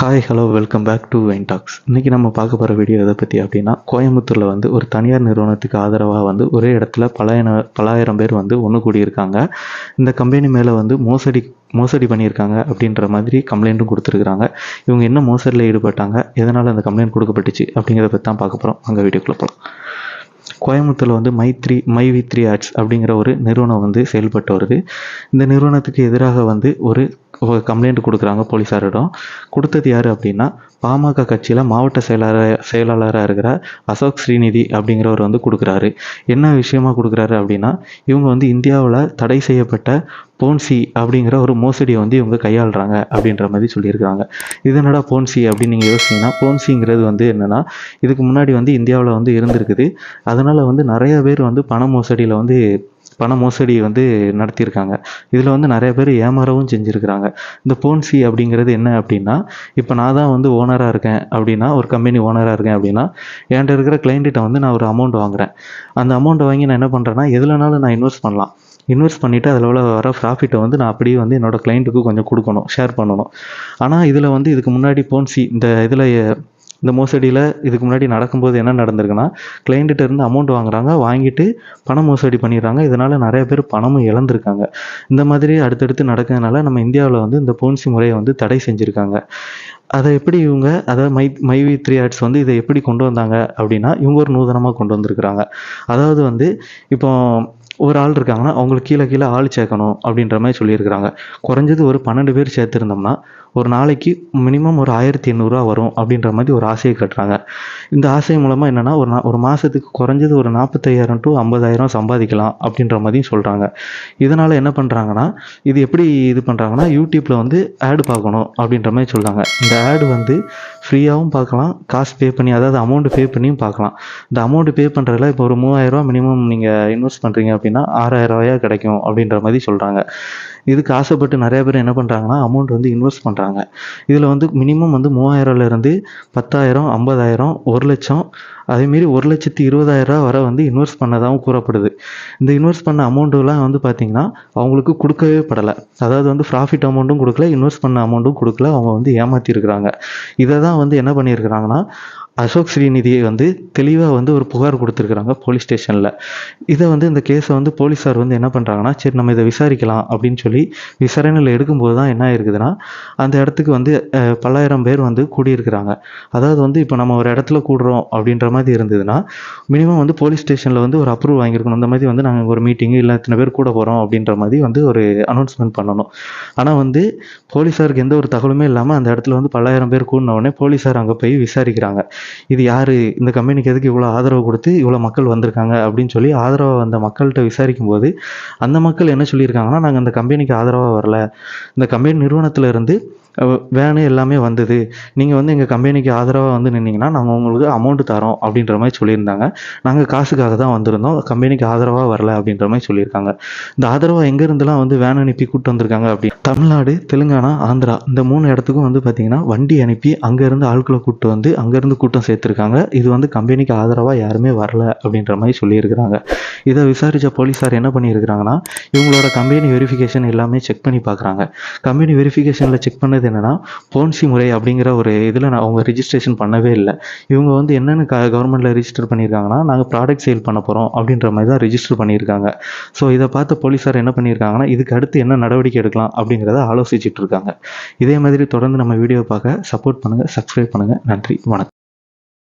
Hi hello welcome back to wine talks இன்றைக்கி நம்ம பார்க்க போகிற வீடியோ எதை பற்றி அப்படின்னா கோயம்புத்தூரில் வந்து ஒரு தனியார் நிறுவனத்துக்கு ஆதரவாக வந்து ஒரே இடத்துல பலாயிரம் பலாயிரம் பேர் வந்து ஒன்று கூடியிருக்காங்க. இந்த கம்பெனி மேலே வந்து மோசடி மோசடி பண்ணியிருக்காங்க அப்படின்ற மாதிரி கம்ப்ளைண்ட்டும் கொடுத்துருக்குறாங்க. இவங்க என்ன மோசடியில் ஈடுபட்டாங்க? எதனால் அந்த கம்ப்ளைண்ட் கொடுக்கப்பட்டுச்சு? அப்படிங்கிறத பற்றி தான் பார்க்க போகிறோம் அங்கே வீடியோக்குள்ளே போகலாம் கோயம்புத்தூரில் வந்து Maithri my V three arts அப்படிங்கிற ஒரு நிறுவனம் வந்து செயல்பட்டு வருது. இந்த நிறுவனத்துக்கு எதிராக வந்து ஒரு கம்ப்ளைண்ட் கொடுக்குறாங்க போலீஸாரிடம் கொடுத்தது யார் அப்படின்னா பாமக கட்சியில் மாவட்ட செயலாளர் செயலாளராக இருக்கிற அசோக் ஸ்ரீநிதி அப்படிங்கிறவர் வந்து கொடுக்குறாரு. என்ன விஷயமா கொடுக்குறாரு அப்படின்னா இவங்க வந்து இந்தியாவில் தடை செய்யப்பட்ட போன்சி அப்படிங்கிற ஒரு மோசடியை வந்து இவங்க கையாளுறாங்க அப்படின்ற மாதிரி சொல்லியிருக்காங்க இது என்னடா போன்சி அப்படின்னு நீங்கள் யோசிச்சிங்கன்னா போன்சிங்கிறது வந்து என்னென்னா இதுக்கு முன்னாடி வந்து இந்தியாவில் வந்து இருந்திருக்குது. அதனால் வந்து நிறைய பேர் வந்து பண மோசடியில் வந்து பண மோசடி வந்து நடத்தியிருக்காங்க. இதில் வந்து நிறைய பேர் ஏமாறவும் செஞ்சுருக்கிறாங்க. இந்த போன்சி அப்படிங்கிறது என்ன அப்படின்னா இப்போ நான் தான் வந்து ஓனராக இருக்கேன் அப்படின்னா ஒரு கம்பெனி ஓனராக இருக்கேன் அப்படின்னா என்கிட்ட இருக்கிற கிளைண்ட்டிட்ட வந்து நான் ஒரு அமௌண்ட் வாங்குறேன். அந்த அமௌண்ட்டை வாங்கி நான் என்ன பண்ணுறேன்னா எதுலனாலும் நான் இன்வெஸ்ட் பண்ணலாம். இன்வெஸ்ட் பண்ணிவிட்டு அதில் உள்ள வர ப்ராஃபிட்டை வந்து நான் அப்படியே வந்து என்னோடய கிளைண்ட்டுக்கு கொஞ்சம் கொடுக்கணும் ஷேர் பண்ணணும். ஆனால் இதில் வந்து இதுக்கு முன்னாடி போன்சி இந்த இதில் இந்த மோசடியில் இதுக்கு முன்னாடி நடக்கும்போது என்ன நடந்திருக்குன்னா கிளைண்ட்டிட்ட இருந்து அமௌண்ட் வாங்குறாங்க வாங்கிட்டு பண மோசடி பண்ணிடுறாங்க. இதனால் நிறைய பேர் பணமும் இழந்திருக்காங்க. இந்த மாதிரி அடுத்தடுத்து நடக்கிறதுனால நம்ம இந்தியாவில் வந்து இந்த போன்சி முறையை வந்து தடை செஞ்சுருக்காங்க. அதை எப்படி இவங்க அதாவது மை மைவி த்ரீ ஆர்ட்ஸ் வந்து இதை எப்படி கொண்டு வந்தாங்க அப்படின்னா இவங்க ஒரு நூதனமாக கொண்டு வந்திருக்கிறாங்க. அதாவது வந்து இப்போ ஒரு ஆள் இருக்காங்கன்னா அவங்களுக்கு கீழே கீழே ஆள் சேர்க்கணும் அப்படின்ற மாதிரி சொல்லியிருக்கிறாங்க. குறைஞ்சது ஒரு பன்னெண்டு பேர் சேர்த்துருந்தோம்னா ஒரு நாளைக்கு மினிமம் ஒரு ஆயிரத்தி எண்ணூறுரூவா வரும் அப்படின்ற மாதிரி ஒரு ஆசையை கட்டுறாங்க. இந்த ஆசை மூலமாக என்னென்னா ஒரு நா ஒரு மாதத்துக்கு குறைஞ்சது ஒரு நாற்பத்தையாயிரம் டு ஐம்பதாயிரம் சம்பாதிக்கலாம் அப்படின்ற மாதிரியும் சொல்கிறாங்க இதனால் என்ன பண்ணுறாங்கன்னா இது எப்படி இது பண்ணுறாங்கன்னா யூடியூப்பில் வந்து ஆடு பார்க்கணும் அப்படின்ற மாதிரி சொல்கிறாங்க இந்த ஆடு வந்து ஃப்ரீயாகவும் பார்க்கலாம் காசு பே பண்ணி அதாவது அமௌண்ட் பே பண்ணியும் பார்க்கலாம். இந்த அமௌண்ட்டு பே பண்ணுறதுல இப்போ ஒரு மூவாயிரரூவா மினிமம் நீங்கள் இன்வெஸ்ட் பண்ணுறீங்க அப்படின்னா ஆறாயிரம் ரூபாயா கிடைக்கும் அப்படின்ற மாதிரி சொல்கிறாங்க இதுக்கு ஆசைப்பட்டு நிறைய பேர் என்ன பண்ணுறாங்கன்னா அமௌண்ட் வந்து இன்வெஸ்ட் பண்ணுறாங்க இதில் வந்து மினிமம் வந்து மூவாயிரம்லேருந்து பத்தாயிரம் ஐம்பதாயிரம் ஒரு லட்சம். அதேமாரி ஒரு லட்சத்தி இருபதாயிரரூவா வரை வந்து இன்வெஸ்ட் பண்ணதாகவும் கூறப்படுது. இந்த இன்வெஸ்ட் பண்ண அமௌண்ட்டுலாம் வந்து பார்த்திங்கன்னா அவங்களுக்கு கொடுக்கவே படலை. அதாவது வந்து ப்ராஃபிட் அமௌண்ட்டும் கொடுக்கல இன்வெஸ்ட் பண்ண அமௌண்ட்டும் கொடுக்கல அவங்க வந்து ஏமாற்றிருக்கிறாங்க இதை தான் வந்து என்ன பண்ணியிருக்கிறாங்கன்னா அசோக் ஸ்ரீநிதியை வந்து தெளிவாக வந்து ஒரு புகார் கொடுத்துருக்குறாங்க போலீஸ் ஸ்டேஷனில் இதை வந்து இந்த கேஸை வந்து போலீஸார் வந்து என்ன பண்ணுறாங்கன்னா சரி நம்ம இதை விசாரிக்கலாம் அப்படின்னு சொல்லி விசாரணையில் எடுக்கும்போது தான் என்ன இருக்குதுன்னா அந்த இடத்துக்கு வந்து பல்லாயிரம் பேர் வந்து கூடியிருக்கிறாங்க. அதாவது வந்து இப்போ நம்ம ஒரு இடத்துல கூடுறோம் அப்படின்ற மாதிரி இருந்ததுன்னா மினிமம் வந்து போலீஸ் ஸ்டேஷனில் வந்து ஒரு அப்ரூவ் வாங்கியிருக்கணும். இந்த மாதிரி வந்து நாங்கள் ஒரு மீட்டிங்கு இல்லை இத்தனை பேர் கூட போகிறோம் அப்படின்ற மாதிரி வந்து ஒரு அனௌன்ஸ்மெண்ட் பண்ணணும். ஆனால் வந்து போலீஸாருக்கு எந்த ஒரு தகவலுமே இல்லாமல் அந்த இடத்துல வந்து பல்லாயிரம் பேர் கூடின உடனே போலீஸார் அங்கே போய் விசாரிக்கிறாங்க. இது யார்? இந்த கம்பெனிக்கு எதுக்கு இவ்வளோ ஆதரவு கொடுத்து இவ்வளோ மக்கள் வந்திருக்காங்க? அப்படின்னு சொல்லி ஆதரவை வந்த மக்கள்கிட்ட விசாரிக்கும் போது அந்த மக்கள் என்ன சொல்லியிருக்காங்கன்னா நாங்கள் அந்த கம்பெனிக்கு ஆதரவாக வரல. இந்த கம்பெனி நிறுவனத்தில் இருந்து வேனு எல்லாமே வந்தது. நீங்கள் வந்து எங்கள் கம்பெனிக்கு ஆதரவாக வந்து நின்னீங்கன்னா நாங்கள் உங்களுக்கு அமௌண்ட்டு தரோம் அப்படின்ற மாதிரி சொல்லியிருந்தாங்க. நாங்கள் காசுக்காக தான் வந்திருந்தோம். கம்பெனிக்கு ஆதரவாக வரல அப்படின்ற மாதிரி சொல்லியிருக்காங்க. இந்த ஆதரவாக எங்கேருந்துலாம் வந்து வேன் அனுப்பி கூப்பிட்டு வந்திருக்காங்க அப்படி. தமிழ்நாடு தெலுங்கானா ஆந்திரா இந்த மூணு இடத்துக்கும் வந்து பார்த்தீங்கன்னா வண்டி அனுப்பி அங்கேருந்து ஆட்களை கூப்பிட்டு வந்து அங்கேருந்து மட்டும் சேர்த்துருக்காங்க. இது வந்து கம்பெனிக்கு ஆதரவாக யாருமே வரல அப்படின்ற மாதிரி சொல்லியிருக்கிறாங்க. இதை விசாரித்த போலீஸார் என்ன பண்ணியிருக்கிறாங்கன்னா இவங்களோட கம்பெனி வெரிஃபிகேஷன் எல்லாமே செக் பண்ணி பார்க்குறாங்க. கம்பெனி வெரிஃபிகேஷனில் செக் பண்ணது என்னென்னா போன்சி முறை அப்படிங்கிற ஒரு இதில் நான் அவங்க ரிஜிஸ்ட்ரேஷன் பண்ணவே இல்லை. இவங்க வந்து என்னென்னு க கவர்மெண்ட்டில் ரிஜிஸ்டர் பண்ணியிருக்காங்கன்னா நாங்கள் ப்ராடக்ட் சேல் பண்ண போகிறோம் அப்படின்ற மாதிரி தான் ரிஜிஸ்டர் பண்ணியிருக்காங்க. ஸோ இதை பார்த்து போலீஸார் என்ன பண்ணியிருக்காங்கன்னா இதுக்கு அடுத்து என்ன நடவடிக்கை எடுக்கலாம் அப்படிங்கிறத ஆலோசிச்சுட்டு இருக்காங்க. இதே மாதிரி தொடர்ந்து நம்ம வீடியோ பார்க்க சப்போர்ட் பண்ணுங்கள் சப்ஸ்கிரைப் பண்ணுங்கள் நன்றி வணக்கம்.